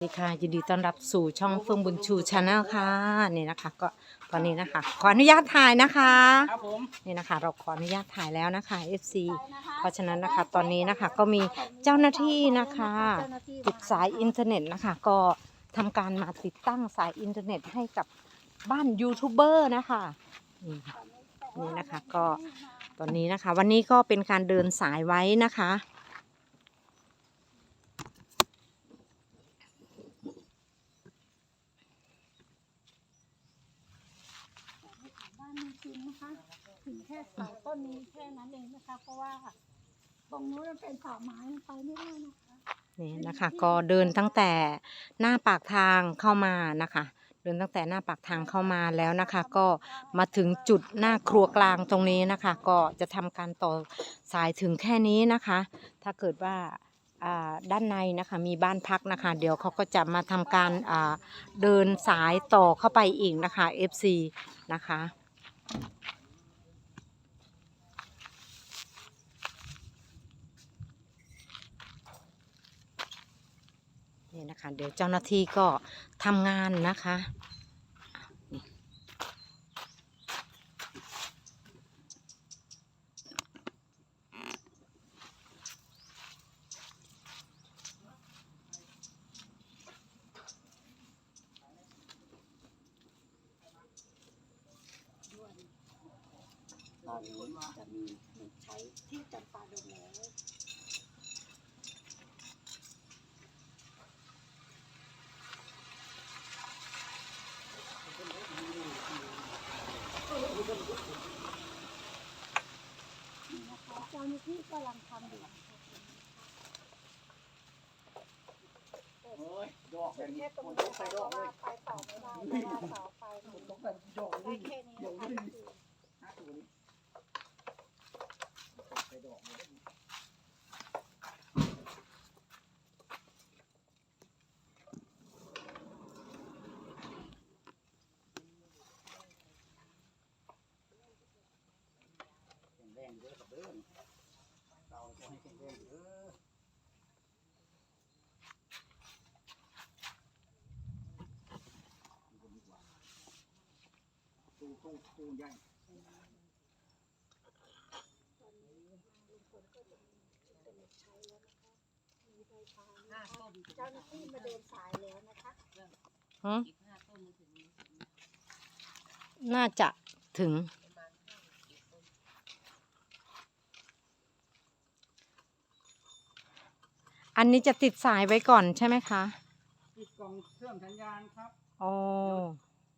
สวัสดีค่ะยินดีต้อนรับสู่ช่องเฟื่องบุญชูชาแนลค่ะนี่นะคะ ก็ตอนนี้นะคะ ขออนุญาตถ่ายนะคะครับผมนี่นะคะ เราขออนุญาตถ่ายแล้วนะคะ FC เพราะฉะนั้นนะคะ ตอนนี้นะคะก็มีเจ้าหน้าที่นะคะติดสายอินเทอร์เน็ตนะคะ ก็ทำการมาติดตั้งสายอินเทอร์เน็ตให้กับบ้านยูทูบเบอร์นะคะนี่ค่ะนี่นะคะก็ตอนนี้นะคะ วันนี้ก็เป็นการเดินสายไว้นะคะ บ้านจริ งนะคะ ถึงแค่เสาต้นนี้แค่นั้นเองนะคะ เพราะว่าตรงนู้นมันเป็นเสาไม้มันไปไม่ได้นะคะ นี่นะคะ ก็เดินตั้งแต่หน้าปากทางเข้ามานะคะ เดินตั้งแต่หน้าปากทางเข้ามาแล้วนะคะ ก็มาถึงจุดหน้าครัวกลางตรงนี้นะคะ ก็จะทำการต่อสายถึงแค่นี้นะคะ ถ้าเกิดว่าอ่าด้านในนะคะมีบ้านพักนะคะ เดี๋ยวเขาก็จะมาทำการอ่าเดินสายต่อเข้าไปอีกนะคะ FC นะคะ นี่นะคะ เดี๋ยวเจ้าหน้าที่ก็ทำงานนะคะ ตอนนี้จะมีใช้ที่จำปาดงแล้วนี่นะคะเจ้าหน้าที่กำลังทำอยู่โอ้ยดอกแบบนี้แค่ตรงคนนี้ต้องไปใส่ดอกเลยไปต่อไม่ได้เพราะว่าเสาไฟมันต้องใส่ดอกนี่แค่นี้ะคะ นี่ห้าตัวนี้ใส่ดอกเลย แข็งแรงเด้อกับเด้อเราขอให้แข็งแรงเด้อ ตู้ตู้ตู้ใหญ่เจ้าหน้าที่มาเดินสายแล้วนะคะหืมน่าจะถึง อันนี้จะติดสายไว้ก่อนใช่ไหมคะ ติดกล่องเครื่องสัญญาณครับโอ้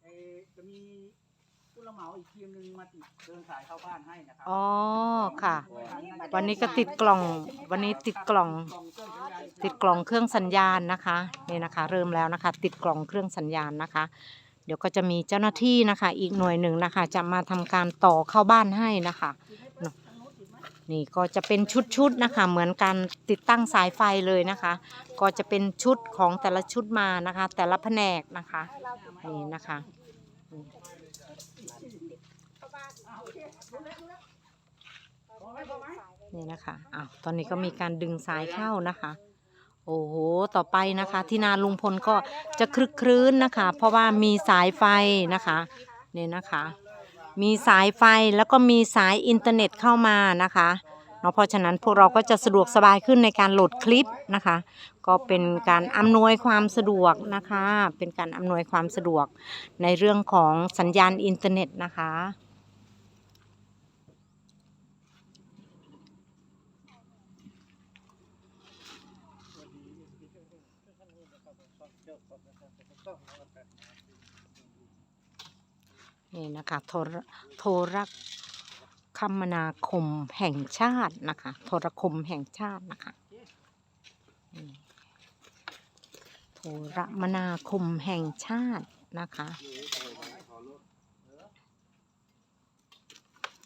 เออจะมี ผู้รับเหมาอีกทีมหนึ่งมาติดเดินสายเข้าบ้านให้นะครัอ๋อค่ะวัวันนี้ก็ติดกล่อง วันนี้ติดกล่อง ติดกล่องเครื่องสัญญาณนะคะนี่นะคะ เริ่มแล้วนะคะ ติดกล่องเครื่องสัญญาณนะคะ เดี๋ยวก็จะมีเจ้าหน้าที่นะคะ อีกหน่วยหนึ่งนะคะ จะมาทำการต่อเข้าบ้านให้นะคะเนอะนี่ก็จะเป็นชุดๆนะคะ เหมือนการติดตั้งสายไฟเลยนะคะ ก็จะเป็นชุดของแต่ละชุดมานะคะ แต่ละแผนกนะคะนี่นะคะ นี่นะคะอ้าวตอนนี้ก็มีการดึงสายเข้านะคะ โอ้โห ต่อไปนะคะ ที่นาลุงพลก็จะคลึกครื้นนะคะ เพราะว่ามีสายไฟนะคะนี่นะคะ มีสายไฟแล้วก็มีสายอินเทอร์เน็ตเข้ามานะคะเนาะเพราะฉะนั้นพวกเราก็จะสะดวกสบายขึ้นในการโหลดคลิปนะคะ ก็เป็นการอำนวยความสะดวกนะคะ เป็นการอำนวยความสะดวกในเรื่องของสัญญาณอินเทอร์เน็ตนะคะ นี่นะคะโทรโทรคมนาคมแห่งชาตินะคะ โทรคมแห่งชาตินะคะโทรมนาคมแห่งชาตินะคะ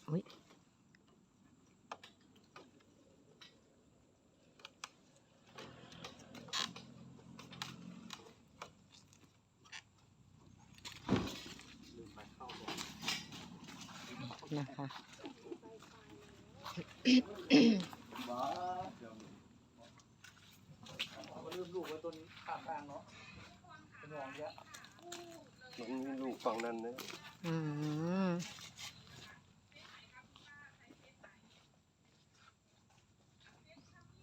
อุ๊ย นะคะ ลืมลูกไว้ตต้นข้ามทางเนาะเป็นห่วงเยอะมันมีลูกฝั่งนั้นนะอืม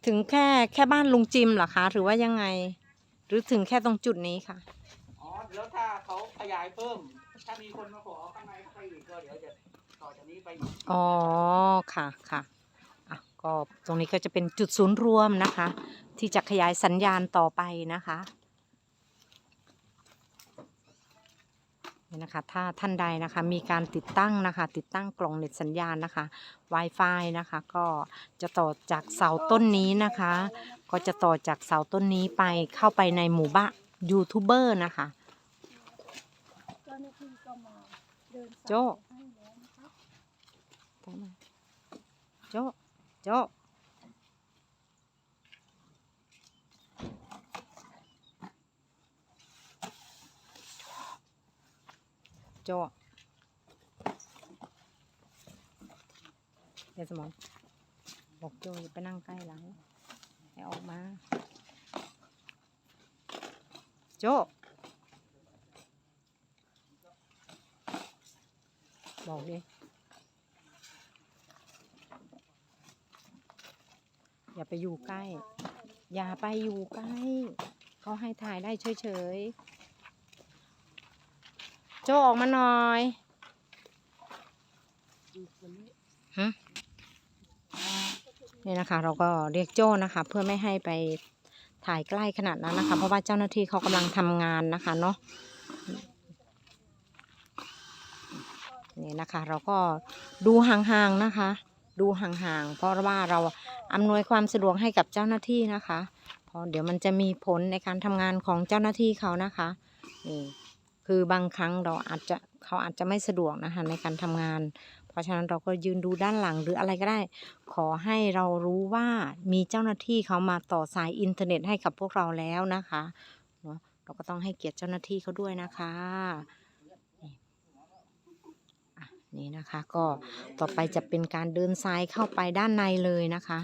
ถึงแค่แค่บ้านลุงจิมเหรอคะ หรือว่ายังไง หรือถึงแค่ตรงจุดนี้ค่ะอ๋อแล้วถ้าเขาขยายเพิ่ม ถ้ามีคนมาขอข้างในเข้าไปอีกก็เดี๋ยวจะ ต่อจากนี้ไปอ๋อค่ะค่ะอะก็ตรงนี้ก็จะเป็นจุดศูนย์รวมนะคะ ที่จะขยายสัญญาณต่อไปนะคะนี่นะคะถ้าท่านใดนะคะมีการติดตั้งนะคะ ติดตั้งกล่องเน็ตสัญญาณนะคะ Wi-Fi นะคะ ก็จะต่อจากเสาต้นนี้นะคะ ก็จะต่อจากเสาต้นนี้ไปเข้าไปในหมู่บ้านยูทูบเบอร์นะคะเจ้าหน้าที่ก็มา โจ้ให้แล้วนะคะโจะโจะโจะเดี๋ยวสมองบอกโจอย่าไปนั่งใกล้หลังให้ออกมา โจ บอกดิอย่าไปอยู่ใกล้ อย่าไปอยู่ใกล้ เขาให้ถ่ายได้เฉยๆ โจออกมาหน่อยฮะนี่นะคะ เราก็เรียกโจ้นะคะ เพื่อไม่ให้ไปถ่ายใกล้ขนาดนั้นนะคะ เพราะว่าเจ้าหน้าที่เขากำลังทำงานนะคะเนาะ นี่นะคะ เราก็ดูห่างๆนะคะ ดูห่างๆ เพราะว่าเราอำนวยความสะดวกให้กับเจ้าหน้าที่นะคะเพราะเดี๋ยวมันจะมีผลในการทำงานของเจ้าหน้าที่เขานะคะนี่คือบางครั้งเราอาจจะเขาอาจจะไม่สะดวกนะคะในการทำงาน เพราะฉะนั้นเราก็ยืนดูด้านหลังหรืออะไรก็ได้ ขอให้เรารู้ว่ามีเจ้าหน้าที่เขามาต่อสายอินเทอร์เน็ตให้กับพวกเราแล้วนะคะเราก็ต้องให้เกียรติเจ้าหน้าที่เขาด้วยนะคะ นี่นะคะ ก็ต่อไปจะเป็นการเดินซ้ายเข้าไปด้านในเลยนะคะ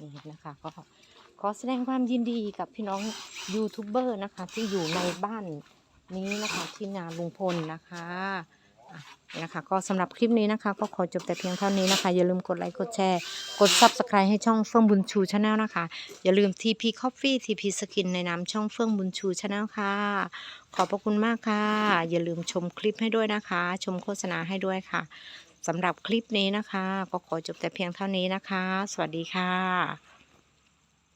นี่นะคะก็ขอแสดงความยินดีกับพี่น้องยูทูบเบอร์นะคะ ที่อยู่ในบ้านนี้นะคะที่นาลุงพลนะคะ นะคะ ก็สำหรับคลิปนี้นะคะ ก็ขอจบแต่เพียงเท่านี้นะคะ อย่าลืมกดไลค์ กดแชร์ กด Subscribe ให้ช่องเฟื่องบุญชูชาแนลนะคะ อย่าลืม TP Coffee TP Skin ในนามช่องเฟื่องบุญชูชาแนลค่ะ ขอบพระคุณมากค่ะ อย่าลืมชมคลิปให้ด้วยนะคะ ชมโฆษณาให้ด้วยค่ะสำหรับคลิปนี้นะคะ ก็ขอจบแต่เพียงเท่านี้นะคะ สวัสดีค่ะ